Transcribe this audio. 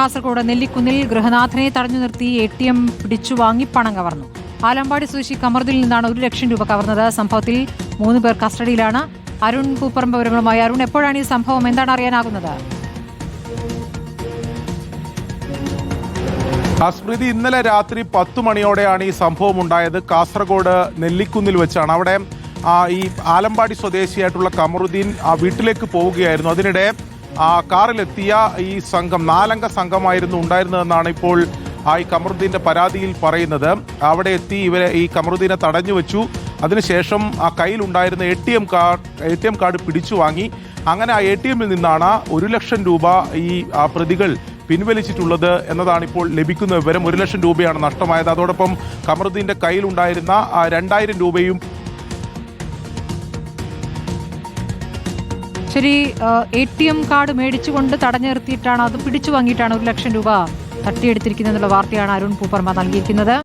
കാസർഗോഡ് നെല്ലിക്കുന്നിൽ ഗൃഹനാഥനെ തടഞ്ഞു നിർത്തി A T M പിടിച്ചു വാങ്ങി പണം കവർന്നു. ആലമ്പാടി സ്വദേശി കമർദിൽ നിന്നാണ് ഒരു ലക്ഷം രൂപ കവർന്നത്. സംഭവത്തിൽ മൂന്ന് പേർ കസ്റ്റഡിയിലാണ്. അരുൺ പൂപ്പറമ്പ് വിവരങ്ങളുമായി അരുൺ എപ്പോഴാണ് ഈ സംഭവം? എന്താണ് അറിയാനാകുന്നത്? അസ്മൃതി ഇന്നലെ രാത്രി പത്ത് മണിയോടെയാണ് ഈ സംഭവം ഉണ്ടായത്. കാസർഗോഡ് നെല്ലിക്കുന്നിൽ വെച്ചാണ്. അവിടെ ഈ ആലമ്പാടി സ്വദേശിയായിട്ടുള്ള കമറുദ്ദീൻ ആ വീട്ടിലേക്ക് പോവുകയായിരുന്നു. അതിനിടെ കാറിലെത്തിയ ഈ സംഘം നാലംഗ സംഘമായിരുന്നു ഉണ്ടായിരുന്നതെന്നാണ് ഇപ്പോൾ ആ ഈ കമറുദ്ദീന്റെ പരാതിയിൽ പറയുന്നത്. അവിടെ എത്തി ഇവരെ ഈ കമറുദ്ദീനെ തടഞ്ഞു വെച്ചു. അതിനുശേഷം ആ കയ്യിലുണ്ടായിരുന്ന A T M card A T M card പിടിച്ചു വാങ്ങി. അങ്ങനെ ആ എ ടി എമ്മിൽ നിന്നാണ് ഒരു ലക്ഷം രൂപ ഈ ആ, പ്രതികൾ പിൻവലിച്ചിട്ടുള്ളത് എന്നതാണ് ഇപ്പോൾ ലഭിക്കുന്ന വിവരം. ഒരു ലക്ഷം രൂപയാണ് നഷ്ടമായത്. അതോടൊപ്പം കമറുദ്ദീന്റെ കയ്യിലുണ്ടായിരുന്ന ആ, രണ്ടായിരം രൂപയും ശരി എ ടി എം കാർഡ് മേടിച്ചുകൊണ്ട് തടഞ്ഞു നിർത്തിയിട്ടാണ് അത് പിടിച്ചു വാങ്ങിയിട്ടാണ് ഒരു ലക്ഷം രൂപ തട്ടിയെടുത്തിരിക്കുന്നത് എന്നുള്ള വാർത്തയാണ് അരുൺ പൂപ്പർമ നൽകിയിരിക്കുന്നത്.